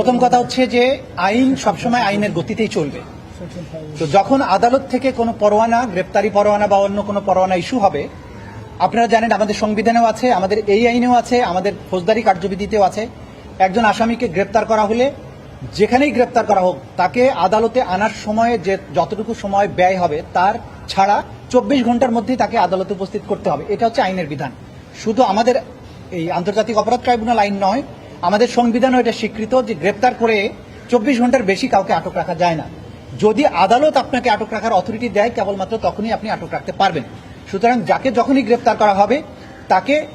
প্রথম কথা হচ্ছে যে আইন সবসময় আইনের গতিতেই চলবে। তো যখন আদালত থেকে কোনো পরোয়ানা, গ্রেপ্তারি পরোয়ানা বা অন্য কোনো পরোয়ানা ইস্যু হবে, আপনারা জানেন আমাদের সংবিধানেও আছে, আমাদের এই আইনেও আছে, আমাদের ফৌজদারি কার্যবিধিতেও আছে। একজন আসামিকে গ্রেপ্তার করা হলে, যেখানেই গ্রেপ্তার করা হোক, তাকে আদালতে আনার সময়ে যে যতটুকু সময় ব্যয় হবে, তার ছাড়া চব্বিশ ঘণ্টার মধ্যেই তাকে আদালতে উপস্থিত করতে হবে। এটা হচ্ছে আইনের বিধান। শুধু আমাদের এই আন্তর্জাতিক অপরাধ ট্রাইব্যুনাল আইন নয় আমাদের সংবিধানও এটা স্বীকৃত যে গ্রেপ্তার করে চব্বিশ ঘণ্টার বেশি কাউকে আটক রাখা যায় না। যদি আদালত আপনাকে আটক রাখার অথরিটি দেয়, কেবলমাত্র তখনই আপনি আটক রাখতে পারবেন। সুতরাং যাকে যখনই গ্রেপ্তার করা হবে, তাকে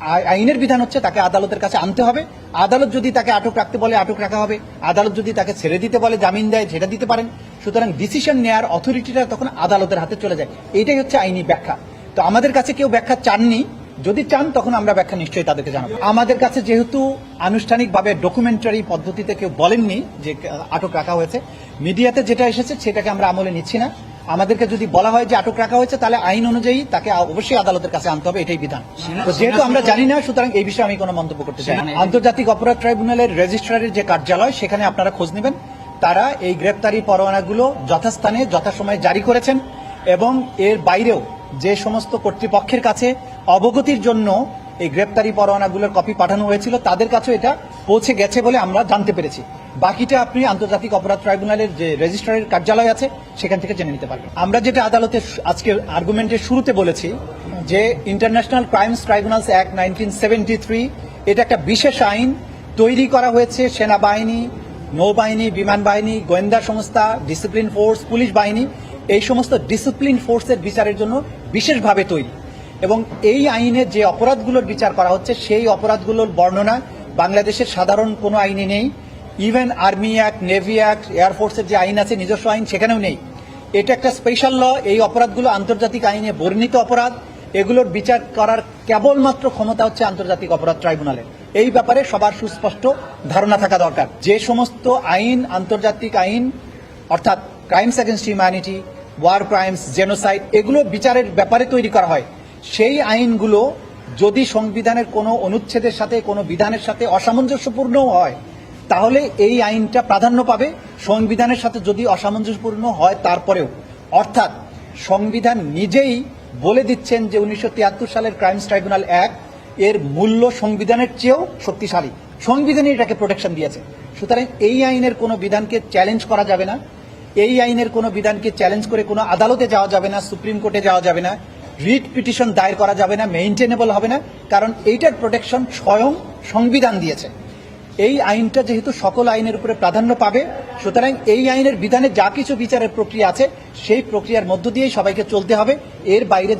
আইনের বিধান হচ্ছে তাকে আদালতের কাছে আনতে হবে। আদালত যদি তাকে আটক রাখতে বলে আটক রাখা হবে, আদালত যদি তাকে ছেড়ে দিতে বলে, জামিন দেয় সেটা দিতে পারেন। সুতরাং ডিসিশন নেওয়ার অথরিটিটা তখন আদালতের হাতে চলে যায়। এইটাই হচ্ছে আইনি ব্যাখ্যা। তো আমাদের কাছে কেউ ব্যাখ্যা চাননি যদি চান তখন আমরা ব্যাখ্যা নিশ্চয়ই তাদেরকে জানাব। আমাদের কাছে যেহেতু আনুষ্ঠানিকভাবে ডকুমেন্টারি পদ্ধতিতে কেউ বলেননি যে আটক রাখা হয়েছে মিডিয়াতে যেটা এসেছে সেটাকে আমরা আমলে নিচ্ছি না। আমাদেরকে যদি বলা হয় যে আটক রাখা হয়েছে তাহলে আইন অনুযায়ী তাকে অবশ্যই আদালতের কাছে আনতে হবে এটাই বিধান। তো যেহেতু আমরা জানি না সুতরাং এই বিষয়ে আমি কোনো মন্তব্য করতে চাই না। আন্তর্জাতিক অপরাধ ট্রাইব্যুনালের রেজিস্ট্রারের যে কার্যালয় সেখানে আপনারা খোঁজ নেবেন। তারা এই গ্রেপ্তারি পরোয়ানাগুলো যথাস্থানে যথাসময়ে জারি করেছেন এবং এর বাইরেও যে সমস্ত কর্তৃপক্ষের কাছে অবগতির জন্য এই গ্রেপ্তারি পরোয়ানাগুলোর কপি পাঠানো হয়েছিল, তাদের কাছেও এটা পৌঁছে গেছে বলে আমরা জানতে পেরেছি। বাকিটা আপনি আন্তর্জাতিক অপরাধ ট্রাইব্যুনালের যে রেজিস্ট্রারের কার্যালয় আছে, সেখান থেকে জেনে নিতে পারবেন। আমরা যেটা আদালতে আজকে আর্গুমেন্টের শুরুতে বলেছি, যে International Crimes Tribunals Act nineteen seventy three এটা একটা বিশেষ আইন তৈরি করা হয়েছে, সেনাবাহিনী, নৌবাহিনী বিমান বাহিনী গোয়েন্দা সংস্থা ডিসিপ্লিন ফোর্স পুলিশ বাহিনী এই সমস্ত ডিসিপ্লিন ফোর্সের বিচারের জন্য বিশেষভাবে তৈরি। এবং এই আইনে যে অপরাধগুলোর বিচার করা হচ্ছে, সেই অপরাধগুলোর বর্ণনা বাংলাদেশের সাধারণ কোনো আইনে নেই। Even army act navy act এয়ারফোর্সের যে আইন আছে, নিজস্ব আইন সেখানেও নেই। এটা একটা স্পেশাল ল এই অপরাধগুলো আন্তর্জাতিক আইনে বর্ণিত অপরাধ। এগুলোর বিচার করার কেবলমাত্র ক্ষমতা হচ্ছে আন্তর্জাতিক অপরাধ ট্রাইব্যুনালের এই ব্যাপারে সবার সুস্পষ্ট ধারণা থাকা দরকার। যে সমস্ত আইন, আন্তর্জাতিক আইন, অর্থাৎ crimes against humanity war crimes genocide এগুলো বিচারের ব্যাপারে তৈরি করা হয়। সেই আইনগুলো যদি সংবিধানের কোনো অনুচ্ছেদের সাথে, কোনো বিধানের সাথে অসামঞ্জস্যপূর্ণ হয়, তাহলে এই আইনটা প্রাধান্য পাবে। সংবিধানের সাথে যদি অসামঞ্জস্যপূর্ণ হয়, তারপরেও। অর্থাৎ সংবিধান নিজেই বলে দিচ্ছেন যে উনিশশো তিয়াত্তর সালের ক্রাইমস ট্রাইব্যুনাল অ্যাক্ট এর মূল্য সংবিধানের চেয়েও শক্তিশালী। সংবিধানই এটাকে প্রোটেকশন দিয়েছে। সুতরাং এই আইনের কোনো বিধানকে চ্যালেঞ্জ করা যাবে না। এই আইনের কোনো বিধানকে চ্যালেঞ্জ করে কোনো আদালতে যাওয়া যাবে না, সুপ্রিম কোর্টে যাওয়া যাবে না রিট পিটিশন দায়ের করা যাবে না মেইনটেনেবল হবে না, কারণ এইটার প্রোটেকশন স্বয়ং সংবিধান দিয়েছে। এই আইনটা যেহেতু সকল আইনের উপরে প্রাধান্য পাবে, সুতরাং এই আইনের বিধানে যা কিছু বিচারের প্রক্রিয়া আছে, সেই প্রক্রিয়ার মধ্য দিয়েই সবাইকে চলতে হবে। এর বাইরে